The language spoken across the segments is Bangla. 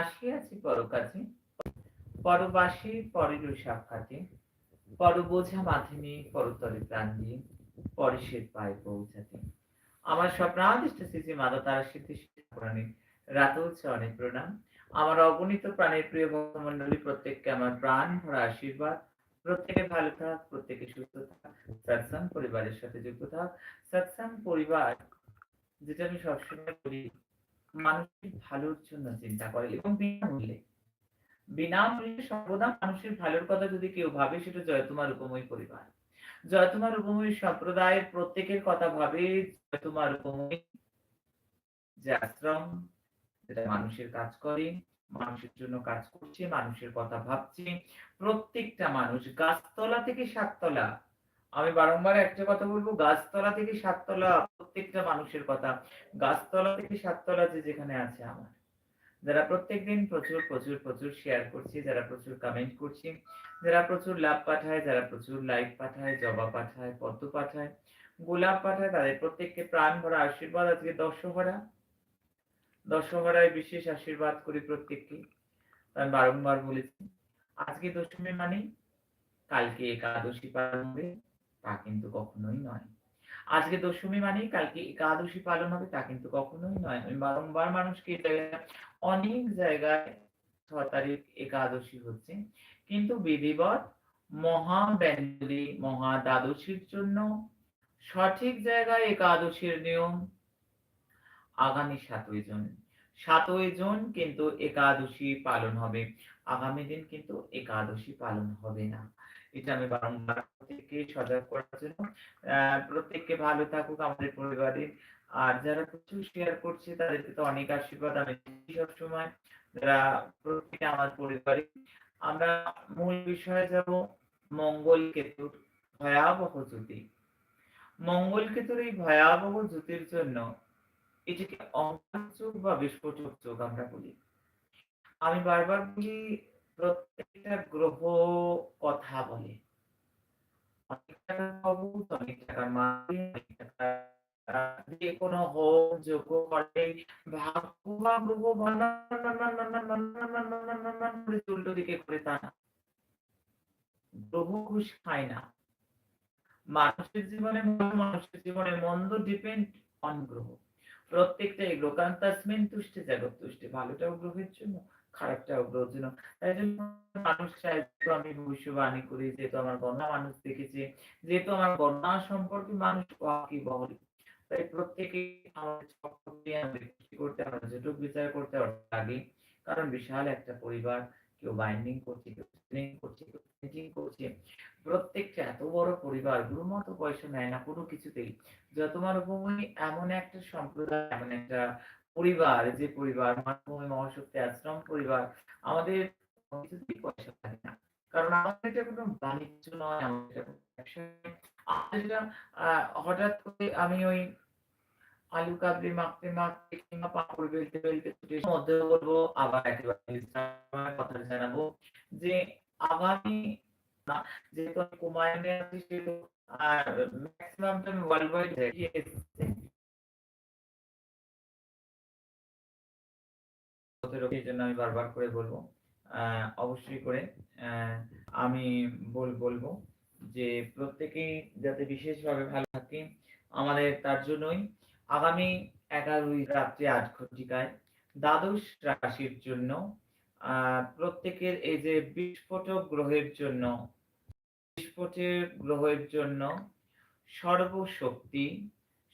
আসিয়াছি পরকাছে পরবাসী পরের সাক্ষাতে। পর বোঝা মাধ্যমে পরতরে প্রাণ দিয়ে পরেশের পায়ে পৌঁছাতে। আমার স্বপ্নাদিষ্ট তারা সিদ্ধি ঠাকুরানী রাতুল চরণে প্রণাম। আমার অগণিত প্রাণের প্রিয় ভক্তমন্ডলী প্রত্যেককে আমার প্রাণ ভরা আশীর্বাদ। প্রত্যেকে ভালো থাক, প্রত্যেকে সুস্থ থাক। সৎসাং পরিবারের সাথে যুক্ত থাক। সৎসাং পরিবার, যেটা আমি সবসময় বলি মানুষের ভালোর জন্য চিন্তা করে এবং বিনামূল্যে। বিনামূল্যে সর্বদা মানুষের ভালোর কথা যদি কেউ ভাবে, সেটা জয়তুমার উপময় পরিবার। জয়তুমার উপময় সম্প্রদায়ের প্রত্যেকের কথা ভাবে, জয়তুমার উপময় যে আশ্রম, যেটা মানুষের কাজ করে, মানুষের জন্য কাজ করছে, মানুষের কথা ভাবছে। প্রত্যেকটা মানুষ গাছতলা থেকে সাততলা আমি বারংবার একটা কথা বলব, গাছতলা থেকে সাততলা প্রত্যেকটা মানুষের কথা। গাছতলা থেকে সাততলা যে যেখানে আছে আমার। যারা প্রত্যেকদিন প্রচুর প্রচুর প্রচুর শেয়ার করছে, যারা প্রচুর কমেন্ট করছে, যারা প্রচুর লাভ পাঠায়, যারা প্রচুর লাইক পাঠায়, জবা পাঠায়, পদ্ম পাঠায়, গোলাপ পাঠায়, তাদের প্রত্যেককে প্রাণ ভরা আশীর্বাদ, আজকে দশহরা। দশহরায় বিশেষ আশীর্বাদ করি প্রত্যেককে। আমি বারংবার বলেছি, আজকে দশমী মানে কালকে একাদশী পালন হবে। তা কিন্তু কখনোই নয়। আজকে দশমী মানে কালকে একাদশী পালন হবে, তা কিন্তু কখনোই নয়। আমি বারংবার মানুষকে অনেক জায়গায় ছ তারিখ একাদশী হচ্ছে, কিন্তু বিধিবত মহা ব্যঞ্জলি মহা দ্বাদশীর জন্য সঠিক জায়গায় একাদশীর নিয়ম আগামী সাতই জুন। সাতই জুন কিন্তু একাদশী পালন হবে, আগামী দিন কিন্তু একাদশী পালন হবে না। এটা আমি বারংবার প্রত্যেককে সজাগ করার জন্য প্রত্যেককে ভালো থাকুক আমাদের পরিবারে। আর যারা প্রচুর শেয়ার করছে, তাদেরকে তো অনেক আশীর্বাদ। আমি সবসময় যারা প্রত্যেকে আমার পরিবারে। আমরা মূল বিষয়ে যাব মঙ্গল কেতুর ভয়াবহ জ্যোতি। মঙ্গল কেতুর এই ভয়াবহ জ্যোতির জন্য এটিকে অঙ্কার চোখ বা বিস্ফোটক চোখ আমরা বলি। আমি বারবার বলি, প্রত্যেকটা গ্রহ কথা বলে। অনেক টাকার খবর অনেক টাকার গ্রহ মানুষের জীবনে মানুষের জীবনে মন্দ অন গ্রহ প্রত্যেকটা গ্রহ কারণ তাসমিন তুষ্টে জগৎ তুষ্টে, ভালোটাও গ্রহের জন্য খারাপটাও গ্রহের জন্য তাই জন্য মানুষ চাই আমি ভবিষ্যবাণী করি, যেহেতু আমার গণনা মানুষ দেখেছে, যেহেতু আমার গণনা সম্পর্কে মানুষ কি বলে। তাই প্রত্যেকে করতে বিচার করতে লাগে কারণ বিশাল একটা পরিবার, কেউ বাইন্ডিং করছে, কেউ করছে, কেউ প্রিন্টিং করছে। প্রত্যেকটা এত বড় পরিবার গুরু মতো পয়সা নেয় না, কোনো কিছুতেই। যতমার উপময় এমন একটা সম্প্রদায়, এমন একটা পরিবার, যে পরিবার মানভূমি মহাশক্তি, আশ্রম, পরিবার, আমাদের পয়সা না। কারণ আমাদের এটা কোনো বাণিজ্য নয়, আমাদের হঠাৎ করে আমি ওই আলু কাবলি, মাখতে মাখতে কিংবা পাঁপড় বেলতে বেলতে মধ্যে বলব, আবার একেবারে কথা জানাব যে আগামী যেহেতু আমি কুমায়নে আছি, সেহেতু ম্যাক্সিমামটা আমি ওয়ার্ল্ড ওয়াইড এসেছি এই জন্য আমি বারবার করে বলব অবশ্যই করে আমি বল, বলব যে প্রত্যেকেই যাতে বিশেষভাবে ভালো থাকে, আমাদের তার জন্যই আগামী এগারোই রাত্রি আট ঘটিকায় দ্বাদশ রাশির জন্য প্রত্যেকের এই যে বিস্ফোটক গ্রহের জন্য বিস্ফোটের গ্রহের জন্য সর্বশক্তি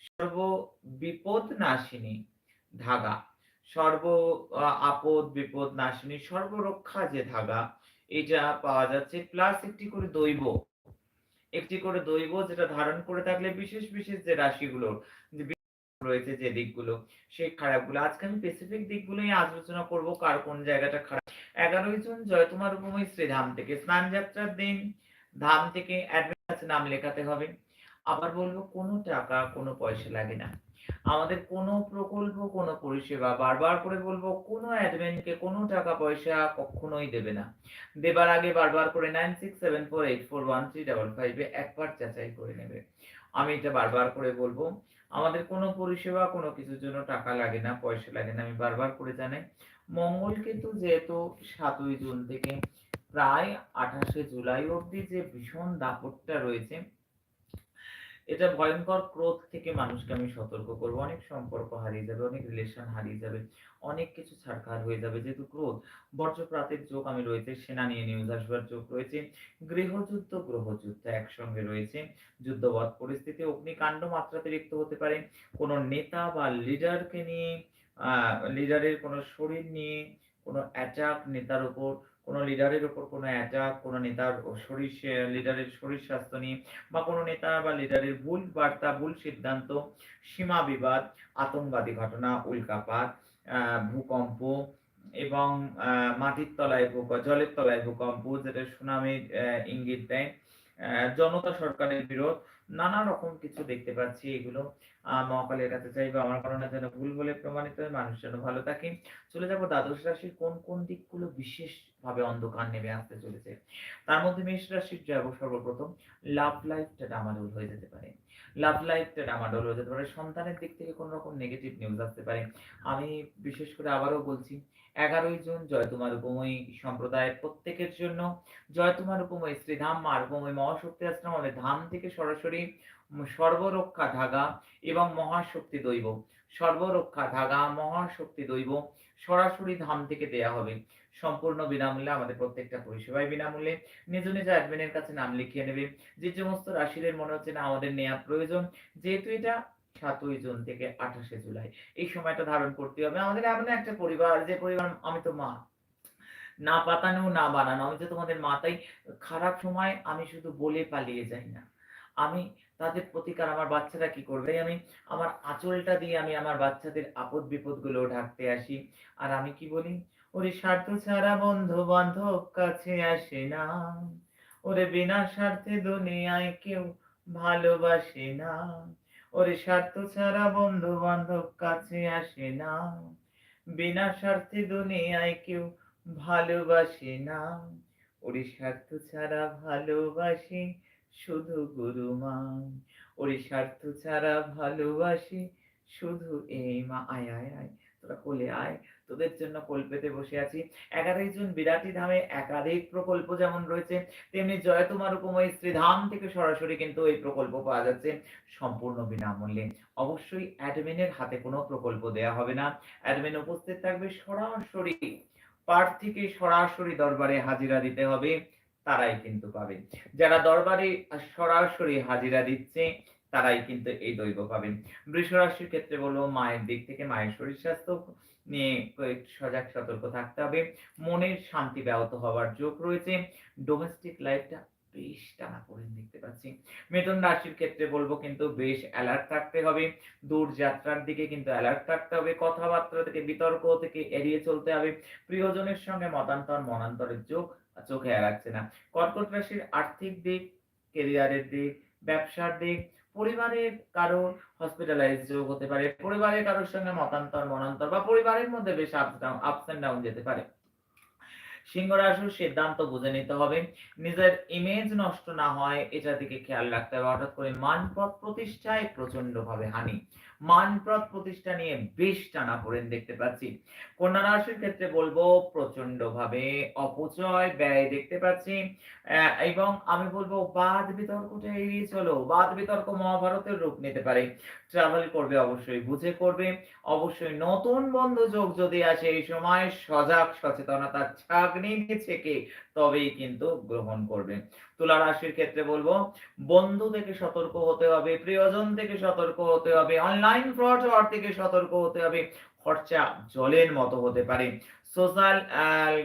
সর্ব বিপদ নাশিনী ধাগা। সর্ব আপদ, বিপদ, নাশিনী, সর্বরক্ষা যে ধাগা, এটা পাওয়া যাচ্ছে। প্লাস একটি করে দৈব, একটি করে দৈব যেটা ধারণ করে থাকলে বিশেষ বিশেষ যে রাশিগুলো রয়েছে যে দিকগুলো, সেই খারাপগুলো। আজকে আমি স্পেসিফিক দিকগুলোই আলোচনা করব, কার কোন জায়গাটা খারাপ। এগারোই জুন জয় তোমার উপময় শ্রীধাম থেকে, স্নান যাত্রার দিন, ধাম থেকে অ্যাডভান্স নাম লেখাতে হবে। আবার বলব কোনো টাকা, কোনো পয়সা লাগে না। আমাদের কোনো প্রকল্প, কোনো পরিষেবা বারবার করে বলব, কোনো অ্যাডমিনকে কোনো টাকা, পয়সা কখনোই দেবে না। দেবার আগে বারবার করে nine six seven four eight four one three double ফাইভে একবার যাচাই করে নেবে। আমি এটা বারবার করে বলব, আমাদের কোনো পরিষেবা, কোনো কিছুর জন্য টাকা লাগে না, পয়সা লাগে না, আমি বারবার করে জানাই। মঙ্গল কিন্তু যেহেতু সাতই জুন থেকে প্রায় আঠাশে জুলাই অবধি যে ভীষণ দাপটটা রয়েছে এটা ভয়ঙ্কর ক্রোধ থেকে মানুষকে আমি সতর্ক করব। অনেক সম্পর্ক হারিয়ে যাবে, অনেক রিলেশন হারিয়ে যাবে, অনেক কিছু ছাড়খাড় হয়ে যাবে। যেহেতু ক্রোধ, বর্জ্যপ্রাতের যোগ আমি রয়েছে, সেনা নিয়ে নিউজ আসবার যোগ রয়েছে, গৃহযুদ্ধ, গ্রহযুদ্ধ একসঙ্গে রয়েছে যুদ্ধবৎ পরিস্থিতি, অগ্নিকাণ্ড মাত্রাতিরিক্ত হতে পারে। কোনো নেতা বা লিডারকে নিয়ে লিডারের কোনো শরীর নিয়ে কোনো অ্যাটাক নেতার উপর কোনো লিডারের ওপর কোনো অ্যাটাক কোনো নেতার শরীর লিডারের শরীর স্বাস্থ্য নিয়ে বা কোনো নেতা বা লিডারের ভুল বার্তা, ভুল সিদ্ধান্ত, সীমা বিবাদ, আতঙ্কবাদী ঘটনা, উল্কাপাত ভূকম্প এবং মাটির তলায় ভূক, জলের তলায় ভূকম্প যেটা সুনামির ইঙ্গিত দেয়। জনতা সরকারের বিরোধ নানা রকম কিছু দেখতে পাচ্ছি এগুলো। মহাকালের কাছে চাইব আমার কারণে যেন ভুল বলে প্রমাণিত হয়, মানুষ যেন ভালো থাকে। চলে যাব দ্বাদশ রাশির কোন কোন দিকগুলো বিশেষ ভাবে অন্ধকার নেমে আসতে চলেছে? তার মধ্যে মেষ রাশির যাব সর্বপ্রথম। লাভ লাইফটা ডামাডোল হয়ে যেতে পারে। লাভ লাইফটা ডামাডোল হয়ে যেতে পারে সন্তানের দিক থেকে কোন রকম নেগেটিভ নিউজ আসতে পারে। আমি বিশেষ করে আবারও বলছি, এগারোই জুন জয় তোমার উপময়ী সম্প্রদায়ের প্রত্যেকের জন্য। জয় তোমার উপময়ী, শ্রীধাম মা উপময়ী, মহাশক্তি আশ্রম আমাদের ধাম থেকে সরাসরি সর্বরক্ষা ধাগা এবং মহাশক্তি দৈব। সর্বরক্ষা ধাগা, মহাশক্তি দৈব সরাসরি ধাম থেকে দেয়া হবে। সম্পূর্ণ বিনামূল্যে, আমাদের প্রত্যেকটা পরিষেবায় বিনামূল্যে। নিজ নিজ অ্যাডমিনের কাছে নাম লিখিয়ে নেবে। যে সমস্ত রাশিদের মনে হচ্ছে না আমাদের নেওয়া প্রয়োজন, যেহেতু এটা সাতই জুন থেকে আঠাশে জুলাই, এই সময়টা ধারণ করতে হবে। আমাদের এমন একটা পরিবার, যে পরিবার আমি তো মা। না পাতানো, না বানানো। আমি যে তোমাদের মাতাই খারাপ সময় আমি শুধু বলে পালিয়ে যাই না। আমি তাদের প্রতিকার, আমার বাচ্চারা কি করবে? আমি আমার আঁচলটা দিয়ে আমি আমার বাচ্চাদের আপদ বিপদগুলো ঢাকতে আসি। আর আমি কি বলি? ওরে স্বার্থ ছাড়া বন্ধু বান্ধব কাছে আসে না। ওরে বিনা স্বার্থে দুনিয়ায় কেউ ভালোবাসে না। ওরে স্বার্থ ছাড়া বন্ধু বান্ধব কাছে আসে না। বিনা স্বার্থে দুনিয়ায় কেউ ভালোবাসে না। ওরে স্বার্থ ছাড়া ভালোবাসে শুধু গুরু মা। ওরে স্বার্থ ছাড়া ভালোবাসে শুধু এই মা। আয় আয় আয়। তোরা কোলে আয়, তোদের জন্য কল্পেতে বসে আছি। একাধিক জন বিরাটি ধামে একাধিক প্রকল্প যেমন রয়েছে, তেমনি জয় তোমার উপময় শ্রীধাম থেকে সরাসরি কিন্তু এই প্রকল্প পাওয়া যাচ্ছে সম্পূর্ণ বিনামূল্যে। অবশ্যই অ্যাডমিনের হাতে কোনো প্রকল্প দেয়া হবে না। অ্যাডমিন উপস্থিত থাকবে সরাসরি, প্রার্থীকে সরাসরি দরবারে হাজিরা দিতে হবে, তারাই কিন্তু পাবে। যারা দরবারে সরাসরি হাজিরা দিচ্ছে তারাই কিন্তু এই দৈব পাবেন। বৃষ রাশির ক্ষেত্রে বলব মায়ের দিক থেকে মায়ের শরীর স্বাস্থ্য নিয়ে সজাগ সতর্ক থাকতে হবে। মনের শান্তি ব্যাহত হওয়ার যোগ রয়েছে। ডোমেস্টিক লাইফটা বেশ টানা পড়ে দেখতে পাচ্ছি। মিথুন রাশির ক্ষেত্রে বলব কিন্তু বেশ অ্যালার্ট থাকতে হবে। দূর যাত্রার দিকে কিন্তু অ্যালার্ট থাকতে হবে। কথাবার্তা থেকে, বিতর্ক থেকে এড়িয়ে চলতে হবে। প্রিয়জনের সঙ্গে মতান্তর, মনান্তরের যোগ চোখে রাখছে না। কর্কট রাশির আর্থিক দিক কেরিয়ারের দিক, ব্যবসার দিক পরিবারের কারও হসপিটালাইজ যোগ হতে পারে, পরিবারের কারোর সঙ্গে মতান্তর, মনান্তর বা পরিবারের মধ্যে বেশ ups down ups and down যেতে পারে। সিংহ রাশির সিদ্ধান্ত বুঝে নিতে হবে। নিজের ইমেজ নষ্ট না হয়, এটা দিকে খেয়াল রাখতে হবে। হঠাৎ করে মানপথ প্রতিষ্ঠায় প্রচণ্ড ভাবে হানি। মানপ্রদ প্রতিষ্ঠা নিয়ে বেশ টানা পড়েন দেখতে পাচ্ছি। কন্যা রাশির ক্ষেত্রে বলব প্রচণ্ড ভাবে অপচয়, ব্যয় দেখতে পাচ্ছি। এবং আমি বলব, বাদ বিতর্কটা এড়িয়ে চলো, বাদ বিতর্ক মহাভারতের রূপ নিতে পারে। ট্রাভেল করবে, অবশ্যই বুঝে করবে। অবশ্যই নতুন বন্ধু যোগ যদি আসে, এই সময় সজাগ সচেতনতার ছাগনি ছেকে তবেই কিন্তু গ্রহণ করবে। তুলা রাশির ক্ষেত্রে বলব, বন্ধু থেকে সতর্ক হতে হবে, প্রিয়জন থেকে সতর্ক হতে হবে অনলাইন ফ্রড থেকে সতর্ক হতে হবে। খরচা জলের মতো হতে পারে। সোশ্যাল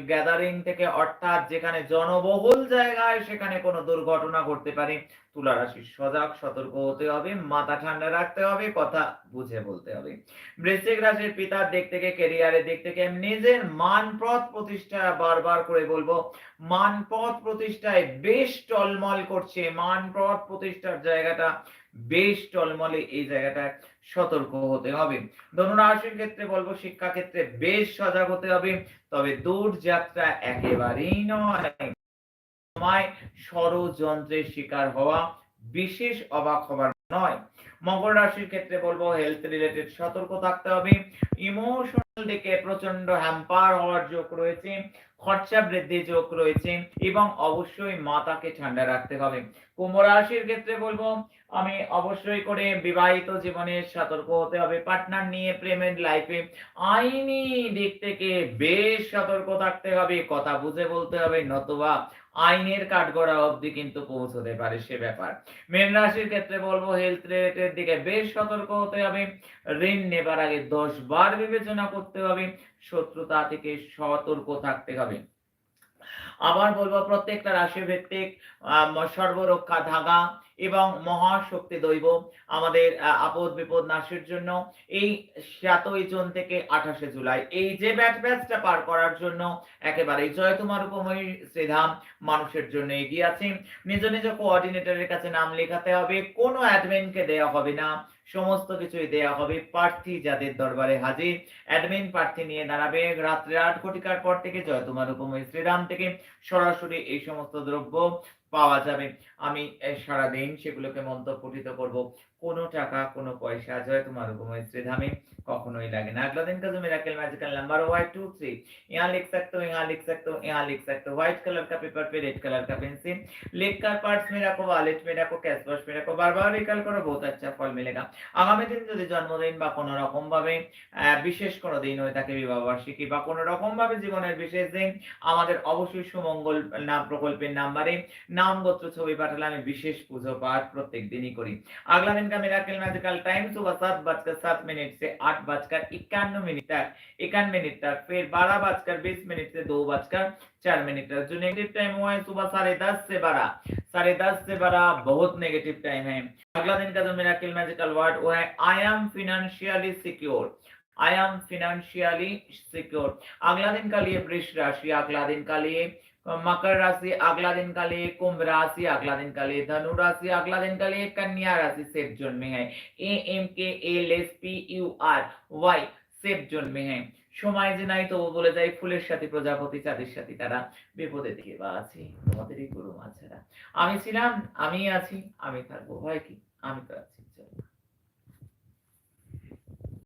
গ্যাদারিং থেকে অর্থাৎ যেখানে জনবহুল জায়গায় সেখানে কোনো দুর্ঘটনা ঘটতে পারে। তুলা রাশি সজাগ, সতর্ক হতে হবে, মাথা ঠান্ডা রাখতে হবে, কথা বুঝে বলতে হবে। বৃশ্চিক রাশির পিতার দিক থেকে কেরিয়ারের দিক থেকে নিজের মানপথ প্রতিষ্ঠা বারবার করে বলব। মানপথ প্রতিষ্ঠায় বেশ টলমল করছে। মানপথ প্রতিষ্ঠার জায়গাটা বেশ টলমলে এই জায়গাটা সতর্ক হতে হবে। ধনুরাশির ক্ষেত্রে বলব শিক্ষা ক্ষেত্রে বেশ সজাগ হতে হবে, তবে দূর যাত্রা একেবারেই নয়। সময় ষড়যন্ত্রের শিকার হওয়া বিশেষ অবাক হবার নয়। মকর রাশির ক্ষেত্রে বলব হেলথ রিলেটেড সতর্ক থাকতে হবে। ইমোশন দিকে প্রচণ্ড হ্যাম্পার হওয়ার যোগ রয়েছে। খরচা বৃদ্ধি যোগ রয়েছে এবং অবশ্যই মাথাকে ঠান্ডা রাখতে হবে। কুম্ভ রাশির ক্ষেত্রে বলব, আমি অবশ্যই করে বিবাহিত জীবনে সতর্ক হতে হবে, পার্টনার নিয়ে প্রেমের লাইফে আইনি দিক থেকে বেশ সতর্ক থাকতে হবে, কথা বুঝে বলতে হবে, নতুবা আইনের কাঠগড়া অবধি কিন্তু পৌঁছতে পারে সে ব্যাপার। মেন রাশির ক্ষেত্রে বলব হেলথ রিলেটেড দিকে বেশ সতর্ক হতে হবে। ঋণ নেবার আগে দশ বার বিবেচনা করতে হবে। শত্রুতা থেকে সতর্ক থাকতে হবে। আবার বলব, প্রত্যেকটা রাশি ভিত্তিক সর্বরক্ষা ধাগা এবং মহাশক্তি দৈব আমাদের আপদ বিপদ নাশের জন্য এই সাতই জুন থেকে আঠাশে জুলাই। এই যে ব্যাট ব্যাচটা পার করার জন্য একেবারে জয় তোমার উপময়ী শ্রীধাম মানুষের জন্য এগিয়ে আছে। নিজ নিজ কোঅর্ডিনেটরের কাছে নাম লেখাতে হবে, কোনো অ্যাডমিনকে দেওয়া হবে না, সমস্ত কিছুই দেওয়া হবে প্রার্থী যাদের দরবারে হাজির। অ্যাডমিন প্রার্থী নিয়ে দাঁড়াবে রাত্রে আট কোটিকার পর থেকে জয় তোমার উপময় শ্রীরাম থেকে। সরাসরি এই সমস্ত দ্রব্য পাওয়া যাবে। আমি সারাদিন সেগুলোকে মন্তব্যটিত করব। কোনো টাকা কোনো পয়সা জয় তোমার উপময় শ্রীধামে কখনোই লাগে না अगला दिन का जो मेराकल मैजिकल नंबर हुआ है टू थ्री यहाँ लिख सकते हो यहाँ लिख सकते हो यहाँ लिख सकते हो व्हाइट कलर का पेपर पे रेड कलर का पेंसिल लिख कर पार्ट्स में रखो वॉलेट में रखो कैश बॉक्स में रखो बार बार রিকাল করো বহুত আচ্ছা ফল মিলেগা আগামী দিন যদি জন্মদিন বা কোনো রকম ভাবে আহ, বিশেষ কোনো দিন হয়ে থাকে বিবাহ বার্ষিকী বা কোনো রকম ভাবে জীবনের বিশেষ দিন আমাদের অবশ্যই সুমঙ্গল নাম প্রকল্পের নাম্বারে নাম গোত্র ছবি পাঠালে আমি বিশেষ পুজো পাঠ প্রত্যেক দিনই করি अगला का मिराकल मैजिकल टाइम सुबह सात बजकर सात मिनट से आठ बजकर इक्यानवे मिनट तक इक्यावन मिनट तक, फिर बारह बजकर बीस मिनट से दो बजकर चार मिनट तक। जो नेगेटिव टाइम हुआ है सुबह साढ़े दस से बारह। साढ़े दस से बारह बहुत नेगेटिव टाइम है। अगला दिन का जो मिराकल मैजिकल वर्ड वो है I am financially secure I am financially secure अगला दिन का लिए वृष राशि, अगला दिन का लिए मकर राशि अगला दिन का लिए कुंभ राशि अगला दिन का लिए धनु राशि अगला दिन का लिए कन्या राशि सेफ जोन में है A M K L S P U R Y safe zone में है সময় যে নাই তবু বলে যায় ফুলের সাথে প্রজাপতি চাঁদের সাথে তারা বিপদে দিকে বা আছে তোমাদেরই গুরু মা ছাড়া আমি ছিলাম আমি আছি আমি থাকবো ভয় কি আমি তো আছি চলো